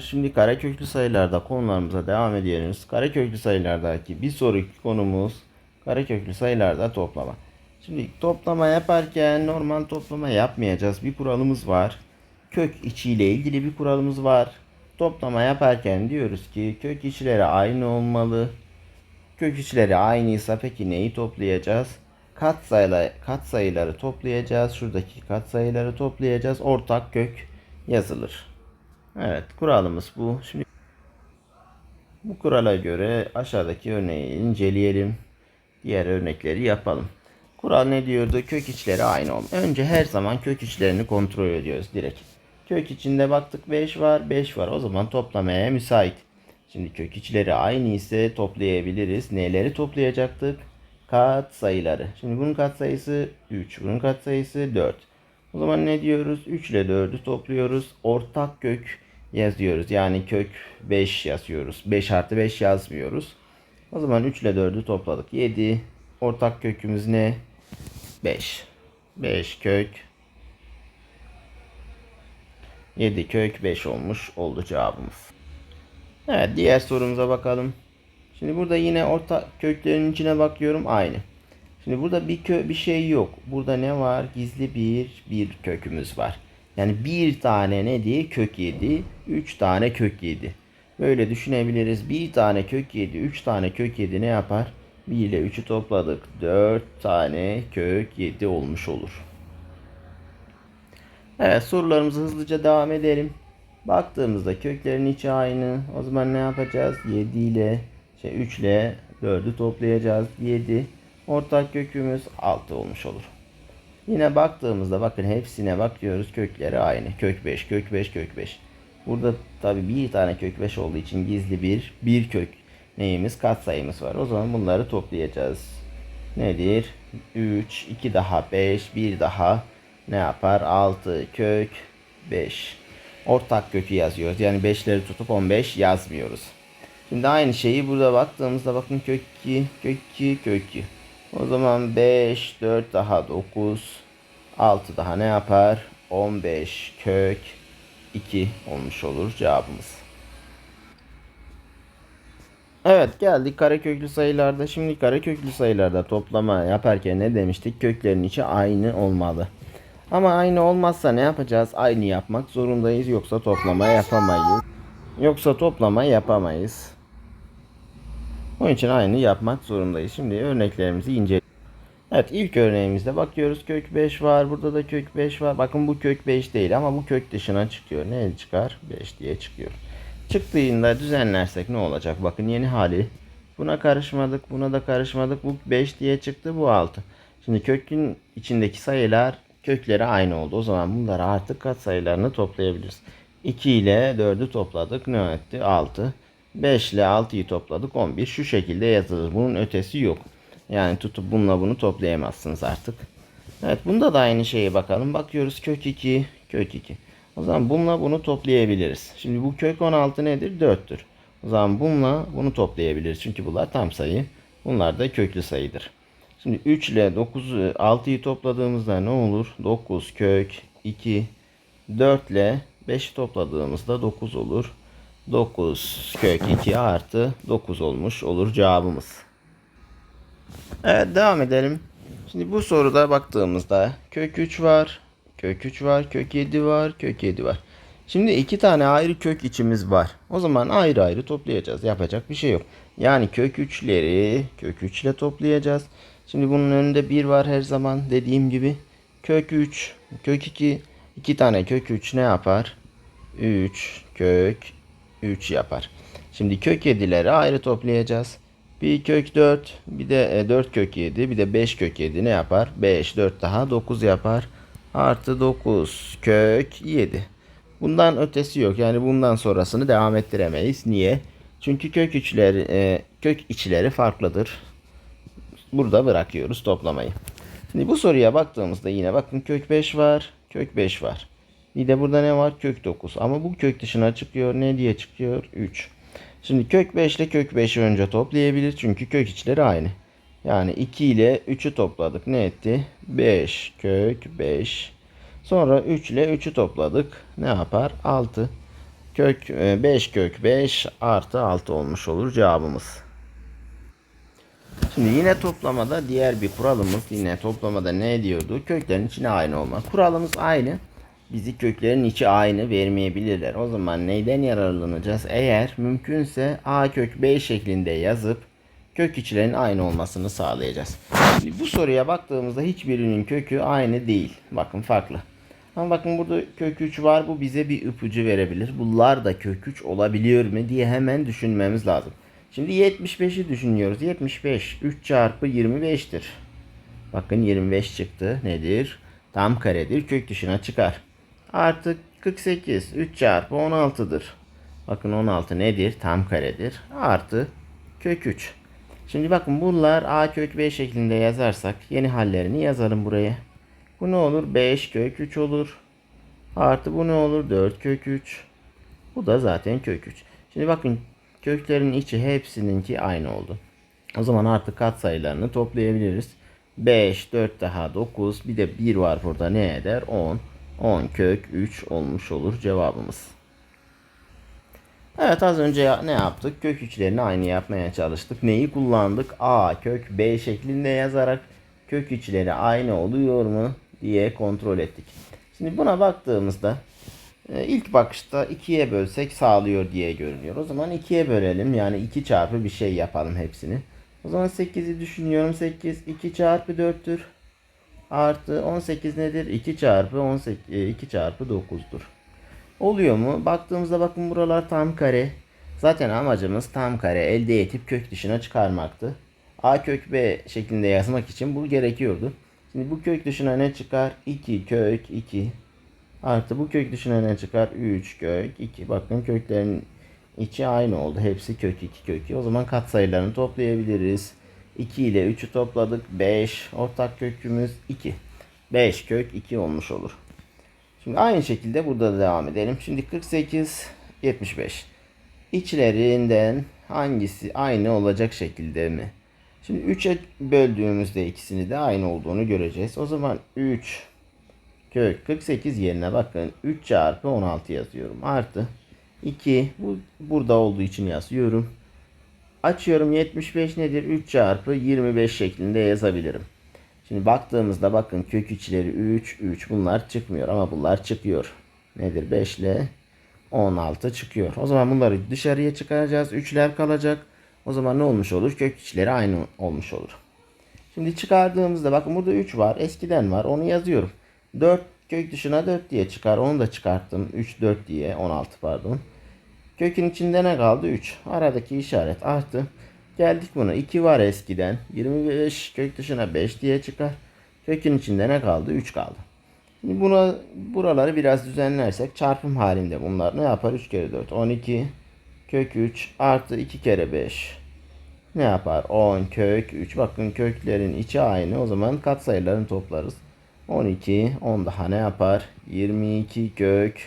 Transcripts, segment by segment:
Şimdi kareköklü sayılarda konularımıza devam ediyoruz. Kareköklü sayılardaki bir sonraki konumuz kareköklü sayılarda toplama. Şimdi toplama yaparken normal toplama yapmayacağız. Bir kuralımız var. Kök içiyle ilgili bir kuralımız var. Toplama yaparken diyoruz ki kök içleri aynı olmalı. Kök içleri aynıysa peki neyi toplayacağız? Katsayıları, katsayıları toplayacağız. Şuradaki katsayıları toplayacağız. Ortak kök yazılır. Evet kuralımız bu. Şimdi bu kurala göre aşağıdaki örneği inceleyelim. Diğer örnekleri yapalım. Kural ne diyordu? Kök içleri aynı olmalı. Önce her zaman kök içlerini kontrol ediyoruz direkt. Kök içinde baktık 5 var, 5 var. O zaman toplamaya müsait. Şimdi kök içleri aynı ise toplayabiliriz. Neleri toplayacaktık? Kat sayıları. Şimdi bunun katsayısı 3, bunun katsayısı 4. O zaman ne diyoruz? 3 ile 4'ü topluyoruz. Ortak kök yazıyoruz. Yani kök 5 yazıyoruz. 5 artı 5 yazmıyoruz. O zaman 3 ile 4'ü topladık. 7. Ortak kökümüz ne? 5. 5 kök 7 kök 5 olmuş oldu cevabımız. Evet diğer sorumuza bakalım. Şimdi burada yine orta köklerin içine bakıyorum aynı. Şimdi burada bir kö bir şey yok. Burada ne var? Gizli bir bir kökümüz var. Yani bir tane ne diye kök 7, 3 tane kök 7. Böyle düşünebiliriz. Bir tane kök 7, 3 tane kök 7 ne yapar? 1 ile 3'ü topladık. 4 tane kök 7 olmuş olur. Evet sorularımıza hızlıca devam edelim. Baktığımızda köklerin içi aynı. O zaman ne yapacağız? 7 ile şey 3 ile 4'ü toplayacağız. 7. Ortak kökümüz 6 olmuş olur. Yine baktığımızda bakın hepsine bakıyoruz. Kökleri aynı. Kök 5, kök 5, kök 5. Burada tabi bir tane kök 5 olduğu için gizli bir bir kök neyimiz katsayımız var. O zaman bunları toplayacağız. Nedir? 3, 2 daha 5, 1 daha ne yapar? 6 kök 5. Ortak kökü yazıyoruz. Yani 5'leri tutup 15 yazmıyoruz. Şimdi aynı şeyi burada baktığımızda bakın kök 2, kök 2, kök 2. O zaman 5, 4 daha 9, 6 daha ne yapar? 15 kök 2 olmuş olur cevabımız. Evet geldik kareköklü sayılarda. Şimdi kareköklü sayılarda toplama yaparken ne demiştik? Köklerin içi aynı olmalı. Ama aynı olmazsa ne yapacağız? Aynı yapmak zorundayız yoksa toplama yapamayız. Yoksa toplama yapamayız. Onun için aynı yapmak zorundayız. Şimdi örneklerimizi inceleyelim. Evet ilk örneğimizde bakıyoruz kök 5 var. Burada da kök 5 var. Bakın bu kök 5 değil ama bu kök dışına çıkıyor. Ne çıkar? 5 diye çıkıyor. Çıktığında düzenlersek ne olacak? Bakın yeni hali. Buna karışmadık. Buna da karışmadık. Bu 5 diye çıktı. Bu 6. Şimdi kökün içindeki sayılar kökleri aynı oldu. O zaman bunları artık kat sayılarını toplayabiliriz. 2 ile 4'ü topladık. Ne etti? 6. 5 ile 6'yı topladık 11. Şu şekilde yazılır. Bunun ötesi yok. Yani tutup bununla bunu toplayamazsınız artık. Evet bunda da aynı şeye bakalım. Bakıyoruz kök 2, kök 2. O zaman bununla bunu toplayabiliriz. Şimdi bu kök 16 nedir? 4'tür. O zaman bununla bunu toplayabiliriz. Çünkü bunlar tam sayı. Bunlar da köklü sayıdır. Şimdi 3 ile 9, 6'yı topladığımızda ne olur? 9 kök 2. 4 ile 5'i topladığımızda 9 olur. 9 kök 2 artı 9 olmuş olur cevabımız. Evet devam edelim. Şimdi bu soruda baktığımızda kök 3 var, kök 3 var, kök 7 var, kök 7 var. Şimdi iki tane ayrı kök içimiz var. O zaman ayrı ayrı toplayacağız. Yapacak bir şey yok. Yani kök 3'leri kök 3 ile toplayacağız. Şimdi bunun önünde 1 var her zaman dediğim gibi. Kök 3, kök 2, iki tane kök 3 ne yapar? 3 kök 3 yapar. Şimdi kök 7'leri ayrı toplayacağız. Bir kök 4, bir de e, 4 kök 7, bir de 5 kök 7 ne yapar? 5, 4 daha 9 yapar. Artı 9 kök 7. Bundan ötesi yok. Yani bundan sonrasını devam ettiremeyiz. Niye? Çünkü kök içleri, e, kök içleri farklıdır. Burada bırakıyoruz toplamayı. Şimdi bu soruya baktığımızda yine bakın kök 5 var, kök 5 var. Bir de burada ne var? Kök 9. Ama bu kök dışına çıkıyor. Ne diye çıkıyor? 3. Şimdi kök 5 ile kök 5'i önce toplayabilir. Çünkü kök içleri aynı. Yani 2 ile 3'ü topladık. Ne etti? 5 kök 5. Sonra 3 ile 3'ü topladık. Ne yapar? 6. Kök 5 kök 5 artı 6 olmuş olur cevabımız. Şimdi yine toplamada diğer bir kuralımız yine toplamada ne diyordu? Köklerin içine aynı olma. Kuralımız aynı. Bizi köklerin içi aynı vermeyebilirler. O zaman neyden yararlanacağız? Eğer mümkünse a kök b şeklinde yazıp kök içlerin aynı olmasını sağlayacağız. Şimdi bu soruya baktığımızda hiçbirinin kökü aynı değil. Bakın farklı. Ama bakın burada kök 3 var. Bu bize bir ipucu verebilir. Bunlar da kök 3 olabiliyor mu diye hemen düşünmemiz lazım. Şimdi 75'i düşünüyoruz. 75 3 çarpı 25'tir. Bakın 25 çıktı. Nedir? Tam karedir. Kök dışına çıkar. Artık 48 3 çarpı 16'dır. Bakın 16 nedir? Tam karedir. Artı kök 3. Şimdi bakın bunlar a kök b şeklinde yazarsak yeni hallerini yazalım buraya. Bu ne olur? 5 kök 3 olur. Artı bu ne olur? 4 kök 3. Bu da zaten kök 3. Şimdi bakın köklerin içi hepsininki aynı oldu. O zaman artık katsayılarını toplayabiliriz. 5, 4 daha 9. Bir de 1 var burada ne eder? 10. 10 kök 3 olmuş olur cevabımız. Evet az önce ne yaptık? Kök üçlerini aynı yapmaya çalıştık. Neyi kullandık? A kök B şeklinde yazarak kök üçleri aynı oluyor mu diye kontrol ettik. Şimdi buna baktığımızda e, ilk bakışta 2'ye bölsek sağlıyor diye görünüyor. O zaman 2'ye bölelim. Yani 2 çarpı bir şey yapalım hepsini. O zaman 8'i düşünüyorum. 8 2 çarpı 4'tür. Artı 18 nedir? 2 çarpı 18 2 çarpı 9'dur. Oluyor mu? Baktığımızda bakın buralar tam kare. Zaten amacımız tam kare elde edip kök dışına çıkarmaktı. A kök B şeklinde yazmak için bu gerekiyordu. Şimdi bu kök dışına ne çıkar? 2 kök 2 artı bu kök dışına ne çıkar? 3 kök 2. Bakın köklerin içi aynı oldu. Hepsi kök 2 kök 2. O zaman katsayılarını toplayabiliriz. 2 ile 3'ü topladık. 5. Ortak kökümüz 2. 5 kök 2 olmuş olur. Şimdi aynı şekilde burada da devam edelim. Şimdi 48, 75. İçlerinden hangisi aynı olacak şekilde mi? Şimdi 3'e böldüğümüzde ikisini de aynı olduğunu göreceğiz. O zaman 3 kök 48 yerine bakın 3 çarpı 16 yazıyorum. Artı 2 bu burada olduğu için yazıyorum. Açıyorum 75 nedir? 3 çarpı 25 şeklinde yazabilirim. Şimdi baktığımızda bakın kök içleri 3, 3 bunlar çıkmıyor ama bunlar çıkıyor. Nedir? 5 ile 16 çıkıyor. O zaman bunları dışarıya çıkaracağız. 3'ler kalacak. O zaman ne olmuş olur? Kök içleri aynı olmuş olur. Şimdi çıkardığımızda bakın burada 3 var. Eskiden var. Onu yazıyorum. 4 kök dışına 4 diye çıkar. Onu da çıkarttım. 3, 4 diye. 16 pardon. Kökün içinde ne kaldı? 3. Aradaki işaret arttı. Geldik buna. 2 var eskiden. 25 kök dışına 5 diye çıkar. Kökün içinde ne kaldı? 3 kaldı. Şimdi buna buraları biraz düzenlersek çarpım halinde bunlar ne yapar? 3 kere 4 12 kök 3 artı 2 kere 5 ne yapar? 10 kök 3. Bakın köklerin içi aynı. O zaman katsayılarını toplarız. 12 10 daha ne yapar? 22 kök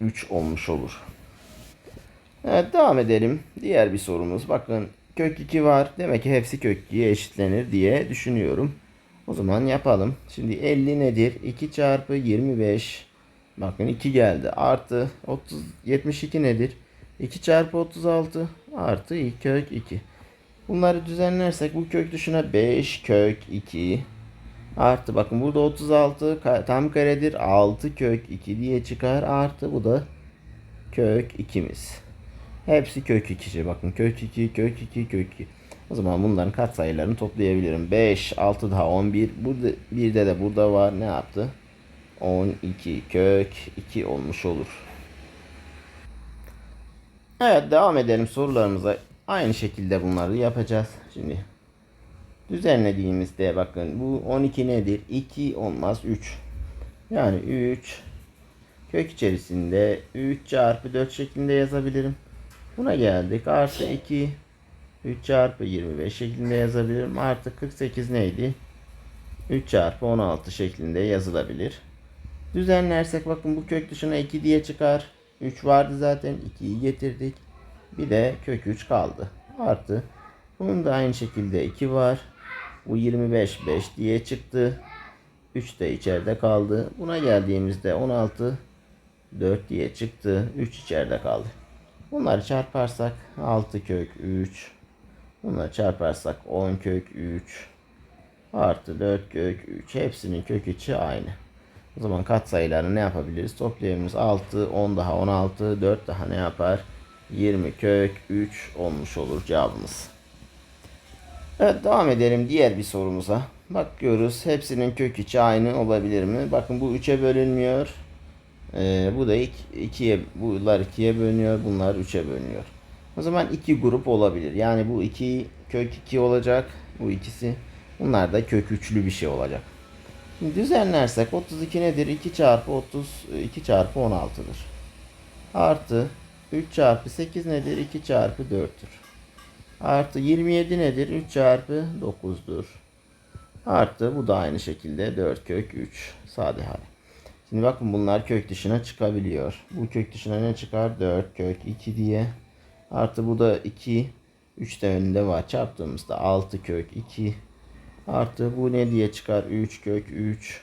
3 olmuş olur. Evet devam edelim. Diğer bir sorumuz. Bakın kök 2 var. Demek ki hepsi kök 2'ye eşitlenir diye düşünüyorum. O zaman yapalım. Şimdi 50 nedir? 2 çarpı 25. Bakın 2 geldi. Artı 30, 72 nedir? 2 çarpı 36 artı kök 2. Bunları düzenlersek bu kök dışına 5 kök 2 artı bakın burada 36 ka- tam karedir 6 kök 2 diye çıkar artı bu da kök 2'miz. Hepsi kök 2'ci. Bakın kök 2, kök 2, kök 2. O zaman bunların katsayılarını toplayabilirim. 5, 6 daha 11. Burada bir de de burada var. Ne yaptı? 12 kök 2 olmuş olur. Evet devam edelim sorularımıza. Aynı şekilde bunları yapacağız. Şimdi düzenlediğimizde bakın bu 12 nedir? 2 olmaz 3. Yani 3 kök içerisinde 3 çarpı 4 şeklinde yazabilirim. Buna geldik. Artı 2 3 çarpı 25 şeklinde yazabilirim. Artı 48 neydi? 3 çarpı 16 şeklinde yazılabilir. Düzenlersek bakın bu kök dışına 2 diye çıkar. 3 vardı zaten 2'yi getirdik. Bir de kök 3 kaldı. Artı bunun da aynı şekilde 2 var. Bu 25 5 diye çıktı. 3 de içeride kaldı. Buna geldiğimizde 16 4 diye çıktı. 3 içeride kaldı. Bunları çarparsak 6 kök 3. Bunları çarparsak 10 kök 3. Artı 4 kök 3. Hepsinin kök içi aynı. O zaman katsayılarını ne yapabiliriz? Toplayabiliriz. 6, 10 daha 16, 4 daha ne yapar? 20 kök 3 olmuş olur cevabımız. Evet devam edelim diğer bir sorumuza. Bakıyoruz hepsinin kök içi aynı olabilir mi? Bakın bu 3'e bölünmüyor. Ee, bu da 2'ye bunlar 2'ye bölünüyor. Bunlar 3'e bölünüyor. O zaman iki grup olabilir. Yani bu 2 kök 2 olacak. Bu ikisi. Bunlar da kök üçlü bir şey olacak. Şimdi düzenlersek 32 nedir? 2 çarpı 30 2 çarpı 16'dır. Artı 3 çarpı 8 nedir? 2 çarpı 4'tür. Artı 27 nedir? 3 çarpı 9'dur. Artı bu da aynı şekilde 4 kök 3 sade hali. Şimdi bakın bunlar kök dışına çıkabiliyor. Bu kök dışına ne çıkar? 4 kök 2 diye. Artı bu da 2. 3 de önünde var. Çarptığımızda 6 kök 2. Artı bu ne diye çıkar? 3 kök 3.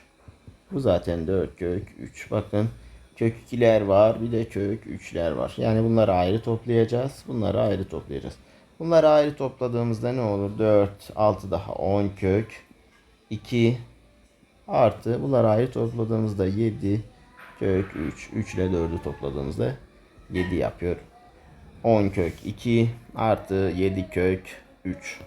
Bu zaten 4 kök 3. Bakın kök 2'ler var. Bir de kök 3'ler var. Yani bunları ayrı toplayacağız. Bunları ayrı toplayacağız. Bunları ayrı topladığımızda ne olur? 4, 6 daha 10 kök 2 artı bunları ayrı topladığımızda 7 kök 3. 3 ile 4'ü topladığımızda 7 yapıyor. 10 kök 2 artı 7 kök 3.